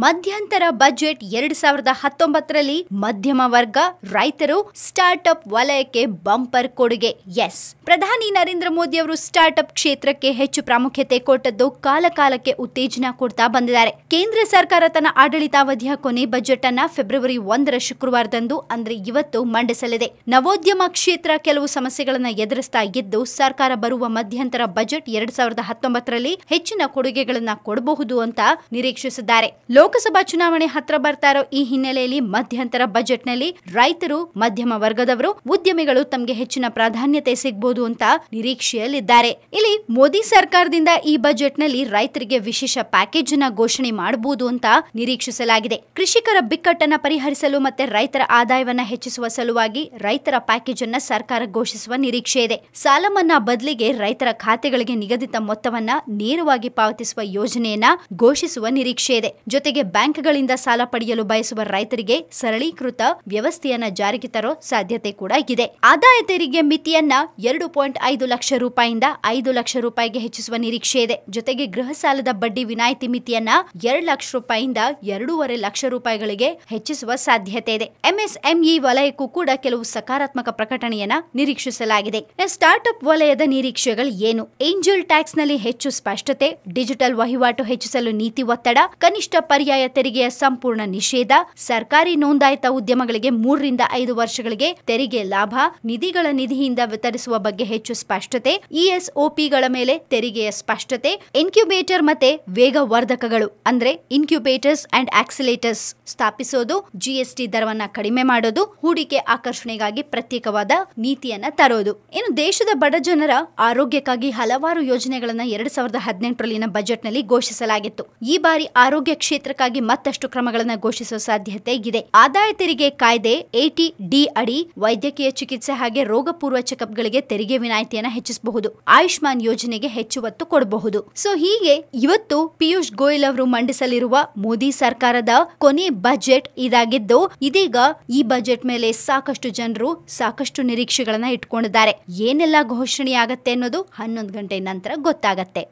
ಮಧ್ಯಂತರ ಬಜೆಟ್ ಎರಡ್ ಸಾವಿರದ ಹತ್ತೊಂಬತ್ತರಲ್ಲಿ ಮಧ್ಯಮ ವರ್ಗ ರೈತರು ಸ್ಟಾರ್ಟ್ಅಪ್ ವಲಯಕ್ಕೆ ಬಂಪರ್ ಕೊಡುಗೆ. ಎಸ್. ಪ್ರಧಾನಿ ನರೇಂದ್ರ ಮೋದಿ ಅವರು ಸ್ಟಾರ್ಟ್ಅಪ್ ಕ್ಷೇತ್ರಕ್ಕೆ ಹೆಚ್ಚು ಪ್ರಾಮುಖ್ಯತೆ ಕೊಟ್ಟದ್ದು ಕಾಲಕಾಲಕ್ಕೆ ಉತ್ತೇಜನ ಕೊಡ್ತಾ ಬಂದಿದ್ದಾರೆ. ಕೇಂದ್ರ ಸರ್ಕಾರ ತನ್ನ ಆಡಳಿತಾವಧಿಯ ಕೊನೆ ಬಜೆಟ್ ಅನ್ನ ಫೆಬ್ರವರಿ ಒಂದರ ಶುಕ್ರವಾರದಂದು, ಅಂದ್ರೆ ಇವತ್ತು ಮಂಡಿಸಲಿದೆ. ನವೋದ್ಯಮ ಕ್ಷೇತ್ರ ಕೆಲವು ಸಮಸ್ಯೆಗಳನ್ನ ಎದುರಿಸ್ತಾ ಇದ್ದು, ಸರ್ಕಾರ ಬರುವ ಮಧ್ಯಂತರ ಬಜೆಟ್ ಎರಡ್ ಸಾವಿರದ ಹತ್ತೊಂಬತ್ತರಲ್ಲಿ ಹೆಚ್ಚಿನ ಕೊಡುಗೆಗಳನ್ನ ಕೊಡಬಹುದು ಅಂತ ನಿರೀಕ್ಷಿಸಿದ್ದಾರೆ. ಲೋಕಸಭಾ ಚುನಾವಣೆ ಹತ್ರ ಬರ್ತಾ ಇರೋ ಈ ಹಿನ್ನೆಲೆಯಲ್ಲಿ ಮಧ್ಯಂತರ ಬಜೆಟ್ನಲ್ಲಿ ರೈತರು, ಮಧ್ಯಮ ವರ್ಗದವರು, ಉದ್ಯಮಿಗಳು ತಮಗೆ ಹೆಚ್ಚಿನ ಪ್ರಾಧಾನ್ಯತೆ ಸಿಗಬಹುದು ಅಂತ ನಿರೀಕ್ಷೆಯಲ್ಲಿದ್ದಾರೆ. ಇಲ್ಲಿ ಮೋದಿ ಸರ್ಕಾರದಿಂದ ಈ ಬಜೆಟ್ನಲ್ಲಿ ರೈತರಿಗೆ ವಿಶೇಷ ಪ್ಯಾಕೇಜ್ನ ಘೋಷಣೆ ಮಾಡಬಹುದು ಅಂತ ನಿರೀಕ್ಷಿಸಲಾಗಿದೆ. ಕೃಷಿಕರ ಬಿಕ್ಕಟ್ಟನ್ನ ಪರಿಹರಿಸಲು ಮತ್ತೆ ರೈತರ ಆದಾಯವನ್ನ ಹೆಚ್ಚಿಸುವ ಸಲುವಾಗಿ ರೈತರ ಪ್ಯಾಕೇಜ್ ಅನ್ನ ಸರ್ಕಾರ ಘೋಷಿಸುವ ನಿರೀಕ್ಷೆ ಇದೆ. ಸಾಲ ಮನ್ನಾ ಬದಲಿಗೆ ರೈತರ ಖಾತೆಗಳಿಗೆ ನಿಗದಿತ ಮೊತ್ತವನ್ನ ನೇರವಾಗಿ ಪಾವತಿಸುವ ಯೋಜನೆಯನ್ನ ಘೋಷಿಸುವ ನಿರೀಕ್ಷೆ ಇದೆ. ಜೊತೆಗೆ ಬ್ಯಾಂಕ್ಗಳಿಂದ ಸಾಲ ಪಡೆಯಲು ಬಯಸುವ ರೈತರಿಗೆ ಸರಳೀಕೃತ ವ್ಯವಸ್ಥೆಯನ್ನ ಜಾರಿಗೆ ತರೋ ಸಾಧ್ಯತೆ ಕೂಡ ಇದೆ. ಆದಾಯ ತೆರಿಗೆ ಮಿತಿಯನ್ನ ಎರಡು ಪಾಯಿಂಟ್ ಐದು ಲಕ್ಷ ರೂಪಾಯಿಂದ ಐದು ಲಕ್ಷ ರೂಪಾಯಿಗೆ ಹೆಚ್ಚಿಸುವ ನಿರೀಕ್ಷೆ ಇದೆ. ಜೊತೆಗೆ ಗೃಹ ಸಾಲದ ಬಡ್ಡಿ ವಿನಾಯಿತಿ ಮಿತಿಯನ್ನ ಎರಡು ಲಕ್ಷ ರೂಪಾಯಿಂದ ಎರಡೂವರೆ ಲಕ್ಷ ರೂಪಾಯಿಗಳಿಗೆ ಹೆಚ್ಚಿಸುವ ಸಾಧ್ಯತೆ ಇದೆ. ಎಂಎಸ್ಎಂಇ ವಲಯಕ್ಕೂ ಕೂಡ ಕೆಲವು ಸಕಾರಾತ್ಮಕ ಪ್ರಕಟಣೆಯನ್ನ ನಿರೀಕ್ಷಿಸಲಾಗಿದೆ. ಸ್ಟಾರ್ಟ್ಅಪ್ ವಲಯದ ನಿರೀಕ್ಷೆಗಳು ಏನು? ಏಂಜಲ್ ಟ್ಯಾಕ್ಸ್ನಲ್ಲಿ ಹೆಚ್ಚು ಸ್ಪಷ್ಟತೆ, ಡಿಜಿಟಲ್ ವಹಿವಾಟು ಹೆಚ್ಚಿಸಲು ನೀತಿ ಒತ್ತಡ, ಕನಿಷ್ಠ ಪರ್ಯಾಯ ತೆರಿಗೆಯ ಸಂಪೂರ್ಣ ನಿಷೇಧ, ಸರ್ಕಾರಿ ನೋಂದಾಯಿತ ಉದ್ಯಮಗಳಿಗೆ ಮೂರರಿಂದ ಐದು ವರ್ಷಗಳಿಗೆ ತೆರಿಗೆ ಲಾಭ, ನಿಧಿಗಳ ನಿಧಿಯಿಂದ ವಿತರಿಸುವ ಬಗ್ಗೆ ಹೆಚ್ಚು ಸ್ಪಷ್ಟತೆ ಇಎಸ್ಒಪಿಗಳ ಮೇಲೆ ತೆರಿಗೆಯ ಸ್ಪಷ್ಟತೆ, ಇನ್ಕ್ಯುಬೇಟರ್ ಮತ್ತೆ ವೇಗವರ್ಧಕಗಳು, ಅಂದ್ರೆ ಇನ್ಕ್ಯುಬೇಟರ್ಸ್ ಅಂಡ್ ಆಕ್ಸಿಲೇಟರ್ಸ್ ಸ್ಥಾಪಿಸೋದು ಜಿಎಸ್ಟಿ ದರವನ್ನ ಕಡಿಮೆ ಮಾಡೋದು, ಹೂಡಿಕೆ ಆಕರ್ಷಣೆಗಾಗಿ ಪ್ರತ್ಯೇಕವಾದ ನೀತಿಯನ್ನ ತರೋದು. ಇನ್ನು ದೇಶದ ಬಡ ಜನರ ಆರೋಗ್ಯಕ್ಕಾಗಿ ಹಲವಾರು ಯೋಜನೆಗಳನ್ನ ಎರಡ್ ಸಾವಿರದ ಹದಿನೆಂಟರಲ್ಲಿನ ಬಜೆಟ್ನಲ್ಲಿ ಘೋಷಿಸಲಾಗಿತ್ತು. ಈ ಬಾರಿ ಆರೋಗ್ಯ ಕ್ಷೇತ್ರಕ್ಕಾಗಿ ಮತ್ತಷ್ಟು ಕ್ರಮಗಳನ್ನು ಘೋಷಿಸುವ ಸಾಧ್ಯತೆ ಇದೆ ಆದಾಯ ತೆರಿಗೆ ಕಾಯ್ದೆ ಎಟಿ ಡಿ ಅಡಿ ವೈದ್ಯಕೀಯ ಚಿಕಿತ್ಸೆ ಹಾಗೆ ರೋಗಪೂರ್ವ ಚೆಕಪ್ಗಳಿಗೆ ತೆರಿಗೆ ವಿನಾಯಿತಿಯನ್ನ ಹೆಚ್ಚಿಸಬಹುದು. ಆಯುಷ್ಮಾನ್ ಯೋಜನೆಗೆ ಹೆಚ್ಚು ಒತ್ತು ಕೊಡಬಹುದು. ಸೊ, ಹೀಗೆ ಇವತ್ತು ಪಿಯೂಷ್ ಗೋಯಲ್ ಅವರು ಮಂಡಿಸಲಿರುವ ಮೋದಿ ಸರ್ಕಾರದ ಕೊನೆ ಬಜೆಟ್ ಇದಾಗಿದ್ದು, ಇದೀಗ ಈ ಬಜೆಟ್ ಮೇಲೆ ಸಾಕಷ್ಟು ಜನರು ಸಾಕಷ್ಟು ನಿರೀಕ್ಷೆಗಳನ್ನ ಇಟ್ಕೊಂಡಿದ್ದಾರೆ. ಏನೆಲ್ಲ ಘೋಷಣೆ ಆಗತ್ತೆ ಅನ್ನೋದು ಹನ್ನೊಂದು ಗಂಟೆ ನಂತರ ಗೊತ್ತಾಗತ್ತೆ.